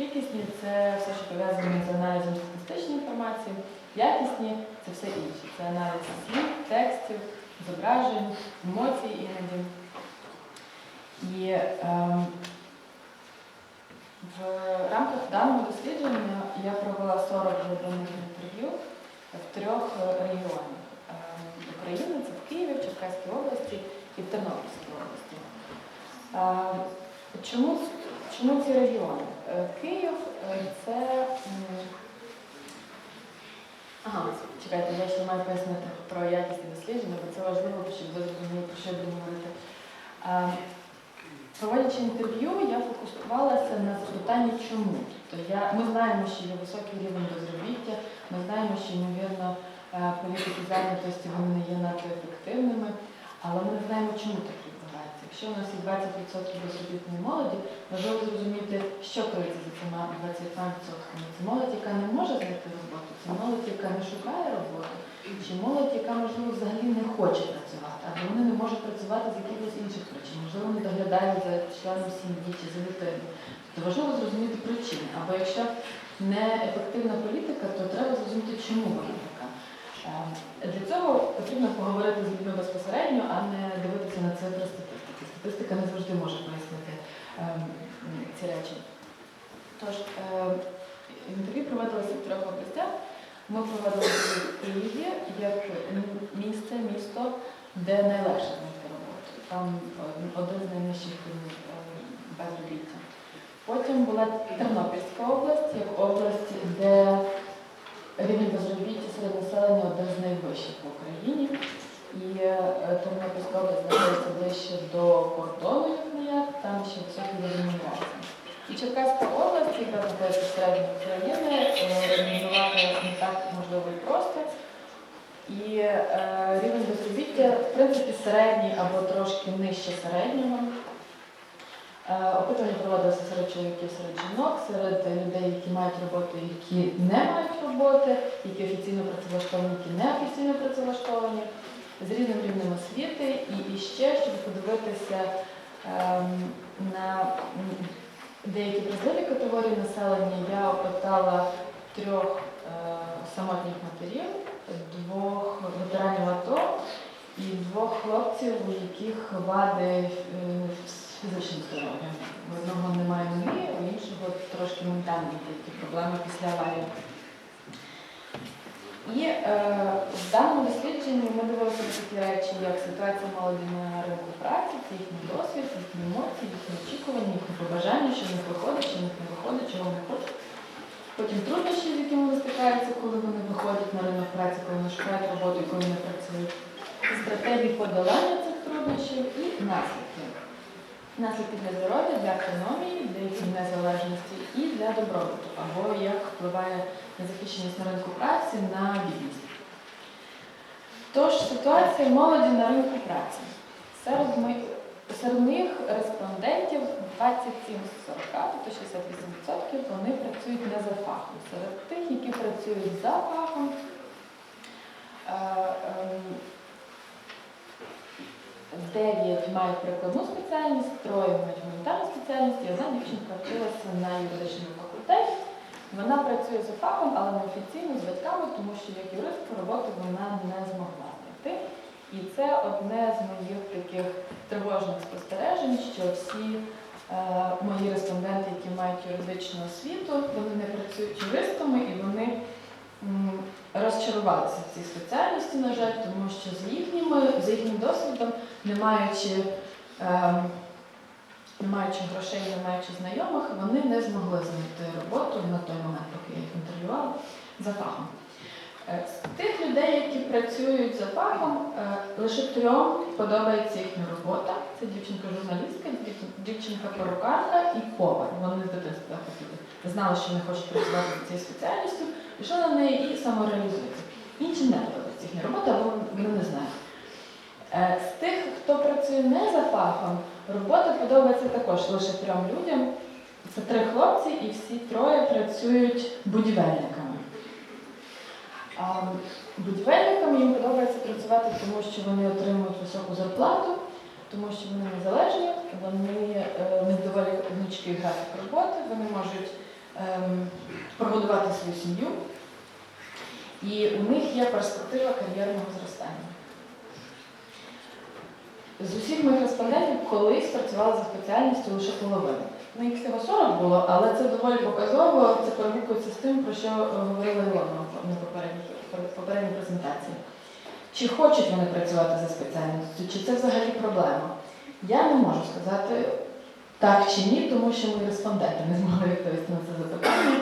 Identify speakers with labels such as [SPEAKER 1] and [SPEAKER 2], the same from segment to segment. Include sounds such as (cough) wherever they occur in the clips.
[SPEAKER 1] Кількісні це все, що пов'язане з аналізом статистичної інформації, якісні це все інше. Це аналіз слів, текстів, зображень, емоцій іноді. І ем, в рамках даного дослідження я провела 40 глибинних інтерв'ю в трьох е, регіонах Ем, України. Це в Києві, в Черкаській області і в Тернопільській області. Ем, Чому, чому ці регіони? Е, Київ е, це. Ага, чекайте, я ще маю пояснити про якісні дослідження, бо це важливо, щоб ви зрозуміли, про що я буду говорити. Ем, Проводячи інтерв'ю, я фокусувалася на запитанні чому. Тобто я, ми знаємо, що є високий рівень безробіття, ми знаємо, що, ймовірно, е, політики зайнятості вони не є надто ефективними, але ми не знаємо, чому так відбувається. Якщо у нас є 20% безробітної молоді, важливо зрозуміти, що криється за цими 20%. Це молодь, яка не може знайти роботу, це молодь, яка не шукає роботи, чи молодь, яка, можливо, взагалі не хоче працювати, або вони не можуть працювати з якихось інших причин. Можливо, не доглядають за членом сім'ї чи за дитиною. То важливо зрозуміти причини. Або якщо не ефективна політика, то треба зрозуміти, чому вона така. Е, Для цього потрібно поговорити з людьми безпосередньо, а не дивитися на цифри статистики. Статистика не завжди може пояснити ем, ці речі. Тож, е, інтерв'ю проводилося в трьох областях. Ми проводили в Києві як місце, місто, де найлегше знайти роботу. Там е, один з найнижчих рівнів е, безробіття. Потім була Тернопільська область, як область, де рівень безробіття серед населення один з найвищих в Україні. І е, Тернопільська область знаходиться ближче до кордону, як не як, там ще високий рівень міграції. І Черкаська область, яка знаходиться всередині України, е, організувати не так можливо і просто. І е, рівень безробіття, в принципі, середній або трошки нижче середнього. Е, Опитування проводилося серед чоловіків, серед жінок, серед людей, які мають роботу, які не мають роботи, які офіційно працевлаштовані, які не офіційно працевлаштовані, з різним рівнем освіти. І, і ще, щоб подивитися ем, на деякі вразливі категорії населення, я опитала трьох е, самотніх матерів, двох ветеранів АТО і двох хлопців, у яких вади е, фізичним здоров'ям. У одного немає ноги, у іншого трошки ментальні такі проблеми після аварії. І е, в даному дослідженні ми дивилися такі речі, як ситуація молоді на ринку праці, це їхній досвід, їхні емоції, їхні очікування, їхні побажання, що в них виходить, що в них не виходить, чого вони хочуть. Потім труднощі, з якими вони стикаються, коли вони виходять на ринок праці, коли вони шукають роботу коли вони працюють. Стратегії подолання цих труднощів і наслідки. Наслідки для здоров'я, для економії, для їхньої незалежності і для добробуту, або як впливає незахищеність на ринку праці на бідність. Тож ситуація молоді на ринку праці. Серед, ми, серед моїх респондентів 27 з 40, тобто 68% вони працюють не за фахом. Серед тих, які працюють за фахом, е, ем, 9 мають прикладну спеціальність, троє мають гуманітарну спеціальність, і одна дівчинка вчилася на юридичному факультеті. Вона працює за фахом, але неофіційно з батьками, тому що як юрист роботу вона не змогла знайти. І це одне з моїх таких тривожних спостережень, що всі е, мої респонденти, які мають юридичну освіту, вони не працюють юристами і вони розчарувалися в цій спеціальності, на жаль, тому що з їхніми, за їхнім досвідом, не маючи, не маючи грошей, не маючи знайомих, вони не змогли знайти роботу на той момент, поки я їх інтерв'ювала, за фахом. Е, З тих людей, які працюють за фахом, е, лише трьом подобається їхня робота. Це дівчинка-журналістка, дівчинка-перукарка і повар. Вони з дитинства хотіли. Знали, що вони хочуть працювати за цією спеціальністю, пішли на неї і самореалізуються. Інші не подобається їхня робота, або вони не знають. Е, З тих, хто працює не за фахом, робота подобається також лише трьом людям. Це три хлопці, і всі троє працюють будівельниками. А будівельникам їм подобається працювати, тому що вони отримують високу зарплату, тому що вони незалежні, вони е, них доволі гнучкий графік роботи, вони можуть прогодувати свою сім'ю, і у них є перспектива кар'єрного зростання. З усіх моїх респондентів колись працювала за спеціальністю лише половина. Ну, їх всього 40 було, але це доволі показово, це перегукується з тим, про що говорила Ілона на попередній презентації. Чи хочуть вони працювати за спеціальністю, чи це взагалі проблема? Я не можу сказати так чи ні, тому що мої респонденти не змогли відповісти на це запитання.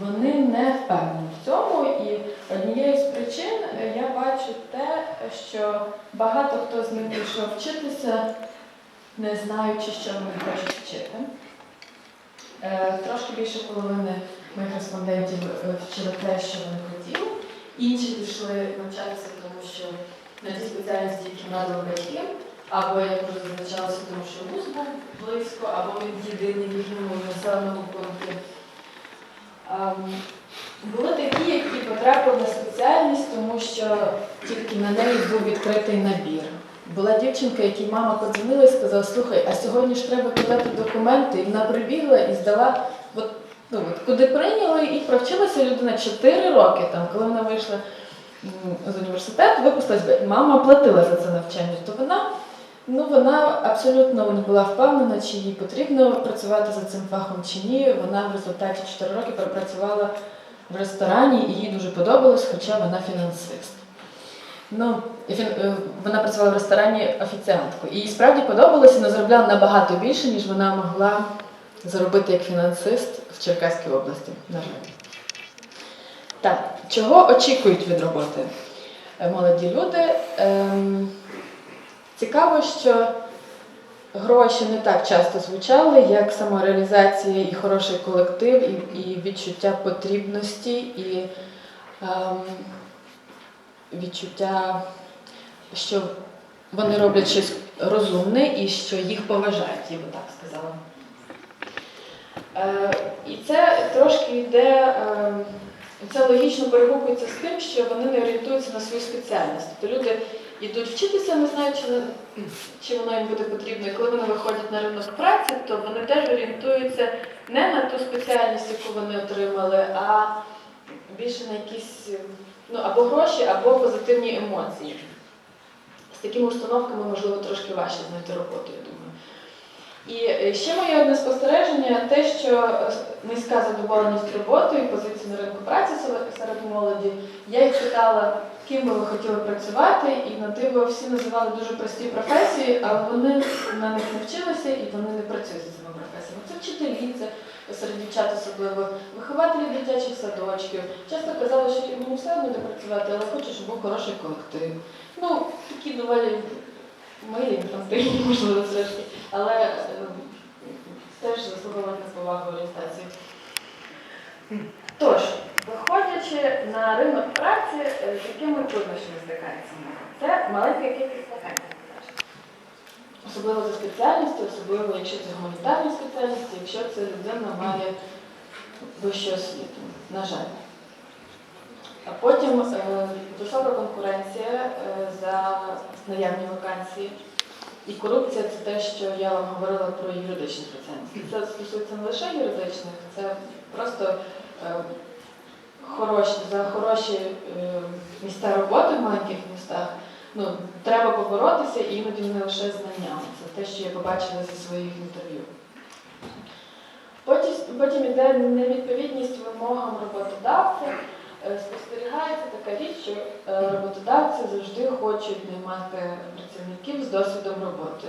[SPEAKER 1] Вони не впевнені в цьому, і однією з причин е, я бачу те, що багато хто з них пішов вчитися, не знаючи, що вони хочуть вчити. Е, Трошки більше половини моїх респондентів е, вчили те, що вони хотіли. Інші пішли навчатися, тому що на ті спеціальності, які надали батьки, або як вже зазначалося, був близько, або він єдиний в їхньому населеному пункті. Були такі, які потрапили на спеціальність, тому що тільки на неї був відкритий набір. Була дівчинка, якій мама подзвонила і сказала, слухай, а сьогодні ж треба подати документи. І вона прибігла і здала, от, ну, от, куди прийняли, і провчилася людина 4 роки, там, коли вона вийшла з університету, випустилась, мама платила за це навчання, то вона, ну, вона абсолютно не була впевнена, чи їй потрібно працювати за цим фахом чи ні. Вона в результаті 4 роки пропрацювала в ресторані, і їй дуже подобалось, хоча вона фінансист. Ну, е, вона працювала в ресторані офіціанткою. І їй справді подобалося, але заробляла набагато більше, ніж вона могла заробити як фінансист в Черкаській області, на жаль. Так, чого очікують від роботи е, молоді люди? Ем, цікаво, що гроші не так часто звучали, як самореалізація і хороший колектив, і, і відчуття потрібності, і ем, відчуття, що вони роблять щось розумне і що їх поважають, я би так сказала. Е, і це трошки йде, е, це логічно перегукується з тим, що вони не орієнтуються на свою спеціальність. Тобто люди йдуть вчитися, не знаючи, чи воно їм буде потрібно. І коли вони виходять на ринок праці, то вони теж орієнтуються не на ту спеціальність, яку вони отримали, а більше на якісь ну, або гроші, або позитивні емоції. З такими установками, можливо, трошки важче знайти роботу, я думаю. І е, ще моє одне спостереження те, що е, низька задоволеність роботою позиції на ринку праці серед- молоді. Я їх питала, ким би ви хотіли працювати, і на диво всі називали дуже прості професії, але вони на них не вчилися і вони не працюють за цими професіями. Це вчителі, це серед дівчат особливо, вихователі дитячих садочків. Часто казали, що мені все одно працювати, але хочу, щоб був хороший колектив. Ну, такі доволі милі, інфантильні, (laughs) можливо, трошки, але е, теж заслуговують на повагу орієнтації. Тож, виходячи на ринок праці, е, з якими труднощами стикається молодь? Це маленька кількість вакансій. Особливо за спеціальністю, особливо якщо це гуманітарні спеціальності, якщо це людина має вищу освіту, на жаль. А потім е, висока конкуренція е, за наявні вакансії. І корупція це те, що я вам говорила про юридичні спеціальності. Це стосується не лише юридичних, це просто е, хороші, за хороші е, місця роботи в маленьких містах. Ну, треба поборотися іноді не лише знаннями. Це те, що я побачила зі своїх інтерв'ю. Потім, потім іде невідповідність вимогам роботодавця. Е, Спостерігається така річ, що е, роботодавці завжди хочуть наймати працівників з досвідом роботи.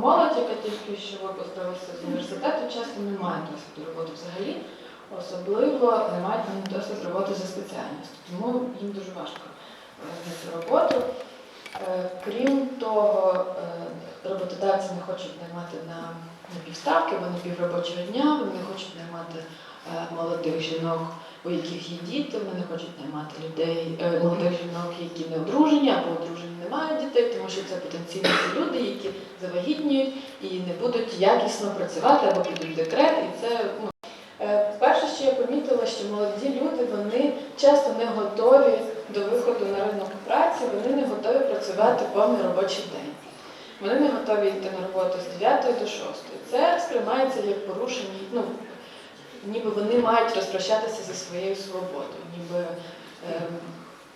[SPEAKER 1] Молодь, яка тільки що випустилася з університету, часто не має досвіду роботи взагалі, особливо не мають вони досвід роботи за спеціальністю. Тому їм дуже важко знайти роботу. Е, Крім того, роботодавці не хочуть наймати на, півставки на півробочого дня, вони хочуть наймати молодих жінок, у яких є діти, вони хочуть наймати людей, е, молодих жінок, які не одружені або одружені не мають дітей, тому що це потенційно люди, які завагітніють і не будуть якісно працювати або підуть в декрет. І це ну, Е, Перше, що я помітила, що молоді люди вони часто не готові до виходу на ринок праці, вони не готові працювати повний робочий день. Вони не готові йти на роботу з 9 до 6. Це сприймається як порушення, ну, ніби вони мають розпрощатися зі своєю свободою. Ніби е,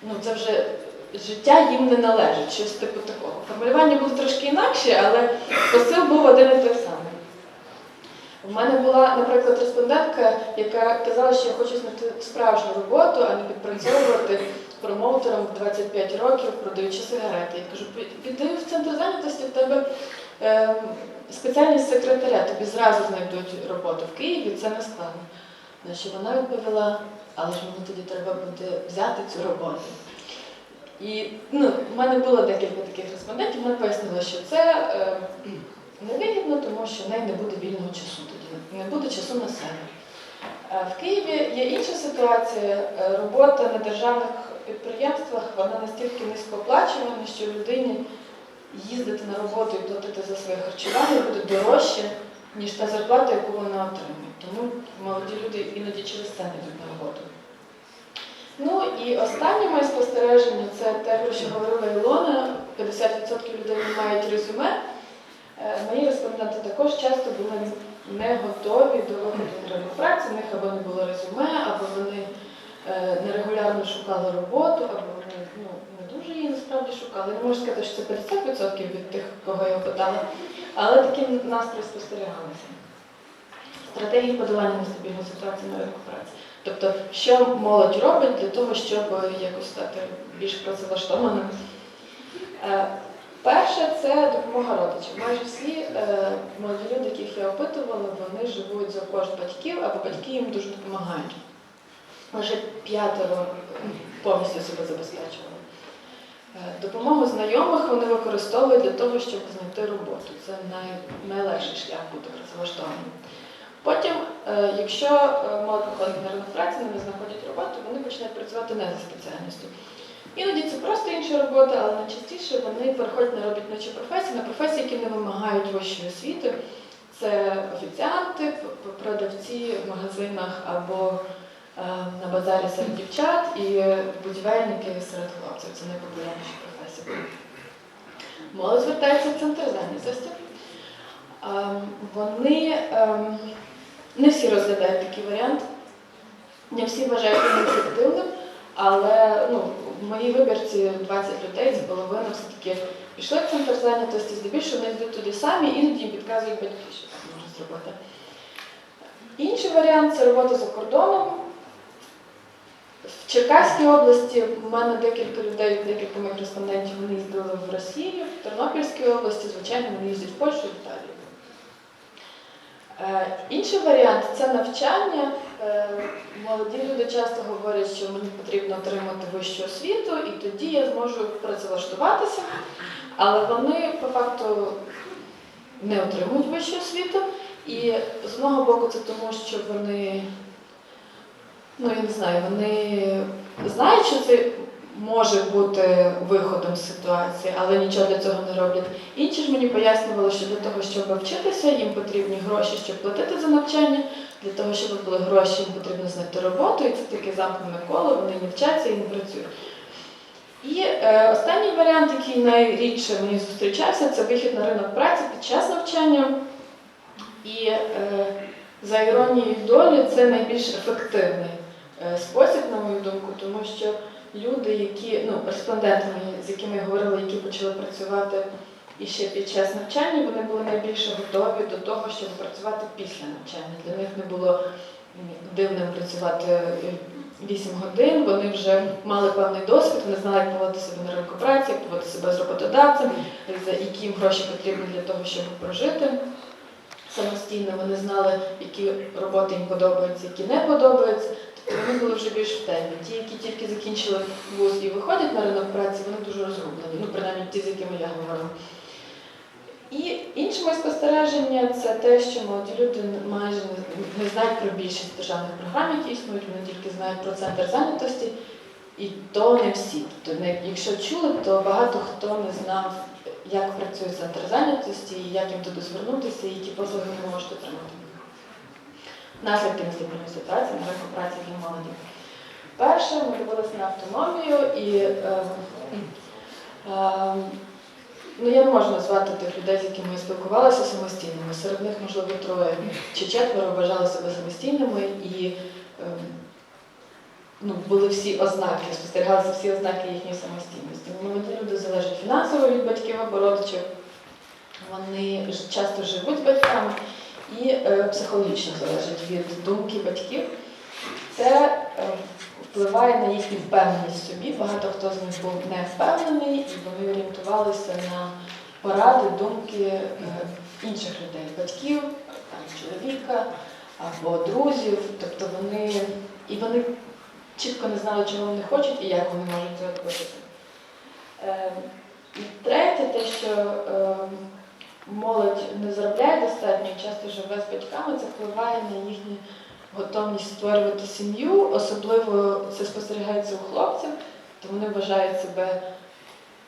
[SPEAKER 1] ну, це вже життя їм не належить, щось типу такого. Формулювання було трошки інакше, але посил був один і той самий. У мене була, наприклад, респондентка, яка казала, що я хочу знайти справжню роботу, а не підпрацьовувати промоутером в 25 років, продаючи сигарети. Я кажу, піди в центр зайнятості, в тебе спеціальність секретаря, тобі зразу знайдуть роботу в Києві, це не складно. На вона відповіла, але ж мені тоді треба буде взяти цю роботу. І ну, в мене було декілька таких респондентів, вона пояснила, що це е, невигідно, тому що в неї не буде вільного часу тоді, не буде часу на себе. Е, В Києві є інша ситуація. Е, Робота на державних підприємствах вона настільки низькооплачувана, що людині їздити на роботу і платити за своє харчування буде дорожче, ніж та зарплата, яку вона отримує. Тому молоді люди іноді через це не йдуть на роботу. Ну і останнє моє спостереження це те, про що говорила Ілона. 50% людей не мають резюме. Е, Мої респонденти також часто були не готові до виходу на ринок праці, в них або не було резюме, або вони е, нерегулярно шукали роботу, або вони ну, дуже її насправді шукали. Не можу сказати, що це 50% від тих, кого я опитала, але такі настрої спостерігалися. Стратегії подолання нестабільної ситуації на ринку праці. Тобто, що молодь робить для того, щоб якось стати більш працевлаштованим. Е, Перше це допомога родичам. Майже всі е, молоді люди, яких я опитувала, вони живуть за кошт батьків, або батьки їм дуже допомагають. Лише п'ятеро повністю себе забезпечували. Е, допомогу знайомих вони використовують для того, щоб знайти роботу. Це найлегший шлях бути працевлаштованим. Потім, е, якщо е, молодь виходить на ринок праці, вони знаходять роботу, вони починають працювати не за спеціальністю. Іноді це просто інша робота, але найчастіше вони переходять на робітничі професії, на професії, які не вимагають вищої освіти. Це офіціанти, продавці в магазинах або на базарі серед дівчат і будівельники серед хлопців. Це найпопулярніші професії. Молодь звертається в центр зайнятості. Ем, Вони ем, не всі розглядають такий варіант, не всі вважають ефективним, але ну, в моїй вибірці 20 людей, це половина все-таки пішли в центр зайнятості, здебільшого вони йдуть туди самі, іноді підказують батьки, що так можна зробити. Інший варіант це робота за кордоном. В Черкаській області в мене декілька людей, декілька моїх респондентів, вони їздили в Росію, в Тернопільській області, звичайно, вони їздять в Польщу і в Італію. Е, Інший варіант це навчання. Е, Молоді люди часто говорять, що мені потрібно отримати вищу освіту, і тоді я зможу працевлаштуватися. Але вони по факту не отримують вищу освіту. І з одного боку це тому, що вони, ну я не знаю, вони знають, що це може бути виходом з ситуації, але нічого для цього не роблять. Інші ж мені пояснювали, що для того, щоб вчитися, їм потрібні гроші, щоб платити за навчання. Для того, щоб були гроші, їм потрібно знайти роботу, і це таке замкнене коло, вони не вчаться і не працюють. І е, останній варіант, який найрідше мені зустрічався, це вихід на ринок праці під час навчання. І е, за іронією долі це найбільш ефективний спосіб, на мою думку, тому що люди, які, ну, респонденти, з якими я говорила, які почали працювати і ще під час навчання, вони були найбільше готові до того, щоб працювати після навчання. Для них не було дивним працювати е, 8 годин, вони вже мали певний досвід, вони знали, як поводити себе на ринку праці, як поводити себе з роботодавцем, які їм гроші потрібні для того, щоб прожити самостійно. Вони знали, які роботи їм подобаються, які не подобаються. Вони були вже більш в темі. Ті, які тільки закінчили вуз і виходять на ринок праці, вони дуже розгублені. Ну, принаймні ті, з якими я говорила. І інше моє спостереження це те, що молоді люди майже не, знають про більшість державних програм, які існують, вони тільки знають про центр зайнятості, і то не всі. Тобто, якщо чули, то багато хто не знав, як працює центр зайнятості, як їм туди звернутися, і які послуги вони можуть отримати. Наслідки нестабільної ситуації на ринку праці для молоді. Перше, ми дивилися на автономію і е, е,
[SPEAKER 2] Ну, я не можу назвати тих людей, з якими я спілкувалася самостійними. Серед них, можливо, троє чи четверо вважали себе самостійними і ем, ну, були всі ознаки, спостерігалися всі ознаки їхньої самостійності. Молоді люди залежать фінансово від батьків або родичів, вони часто живуть з батьками і е, психологічно залежать від думки батьків. Це е, впливає на їхню впевненість собі. Багато хто з них був не впевнений, і вони орієнтувалися на поради, думки е, інших людей, батьків, там, чоловіка або друзів. Тобто вони і вони чітко не знали, чого вони хочуть і як вони можуть це робити. Е, І третє, те, що е, молодь не заробляє достатньо часто живе з батьками, це впливає на їхню готовність створювати сім'ю. Особливо це спостерігається у хлопців, то вони вважають себе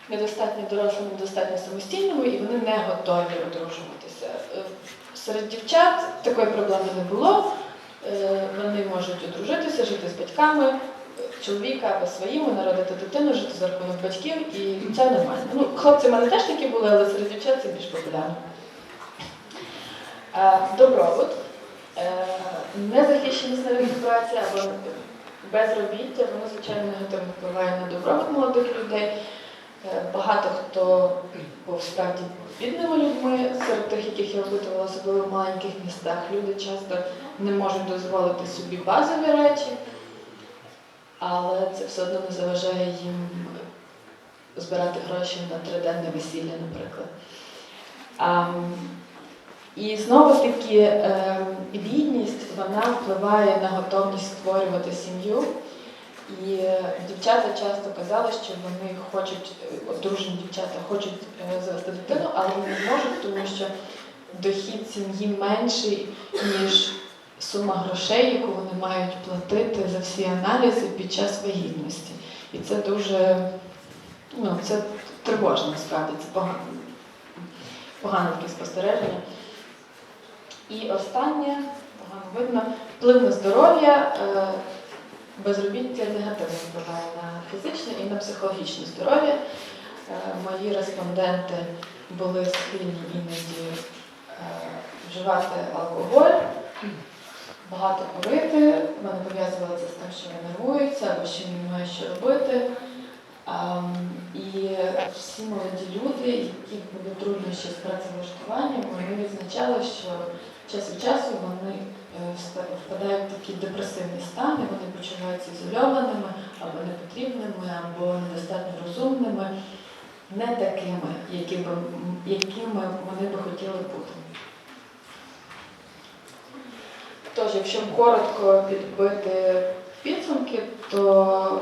[SPEAKER 2] недостатньо дорослими, недостатньо самостійними і вони не готові одружуватися. Е, Серед дівчат такої проблеми не було. Е, Вони можуть одружитися, жити з батьками, чоловіка або своїми, народити дитину, жити за рахунок батьків, і це нормально. Ну, хлопці в мене теж такі були, але серед дівчат це більш популярно. Е, Добробут. Е, Незахищеність на ринку або безробіття, воно, звичайно, негативно впливає на добробут молодих людей. Е, Багато хто був справді бідними людьми, серед тих, яких я опитувала, особливо в маленьких містах, люди часто не можуть дозволити собі базові речі, але це все одно не заважає їм збирати гроші на триденне весілля, наприклад. А, і знову таки е, бідність вона впливає на готовність створювати сім'ю. І е, дівчата часто казали, що вони хочуть, е, одружені дівчата хочуть е, завести дитину, але не можуть, тому що дохід сім'ї менший, ніж сума грошей, яку вони мають платити за всі аналізи під час вагітності. І це дуже ну, це тривожно насправді, це погано, погане таке спостереження. І останнє, погано видно, вплив на здоров'я. е, Безробіття негативно впливає на фізичне і на психологічне здоров'я. Е, Мої респонденти були схильні іноді е, вживати алкоголь, багато курити. Вони пов'язували це з тим, що вони нервуються або що не знають, що робити. Ам, І всі молоді люди, які були труднощі з працевлаштуванням, вони відзначали, що час від часу вони е, впадають в такий депресивний стан, і вони почуваються ізольованими або непотрібними, або недостатньо розумними, не такими, якими вони би хотіли бути. Тож, якщо коротко підбити підсумки, то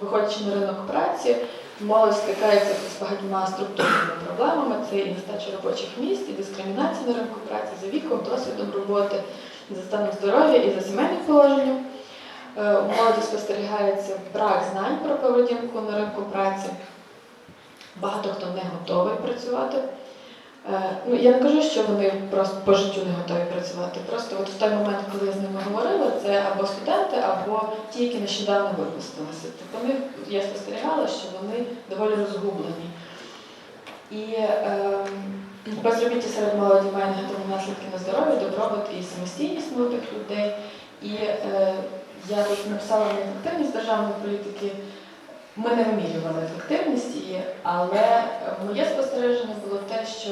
[SPEAKER 2] виходячи на ринок праці, молодь стикається з багатьма структурними проблемами. Це і нестача робочих місць, і дискримінація на ринку праці за віком, досвідом роботи, за станом здоров'я і за сімейним положенням. Е, У молоді спостерігається брак знань про поведінку на ринку праці. Багато хто не готовий працювати. Е, Ну, я не кажу, що вони просто по життю не готові працювати. Просто от в той момент, коли я з ними говорила, це або студенти, або ті, які нещодавно випустилися. Тобто них я спостерігала, що вони доволі розгублені. І е, безробіття серед молоді має негативні наслідки на здоров'я, добробут і самостійність молодих людей. І е, я написала на ефективність державної політики. Ми не вимірювали ефективність її, але моє спостереження було те, що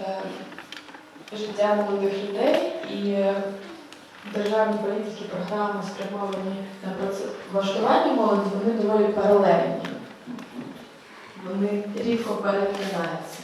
[SPEAKER 2] е, життя молодих людей і державні політики, програми, спрямовані на влаштування молоді, вони доволі паралельні. Вони рідко перетинаються.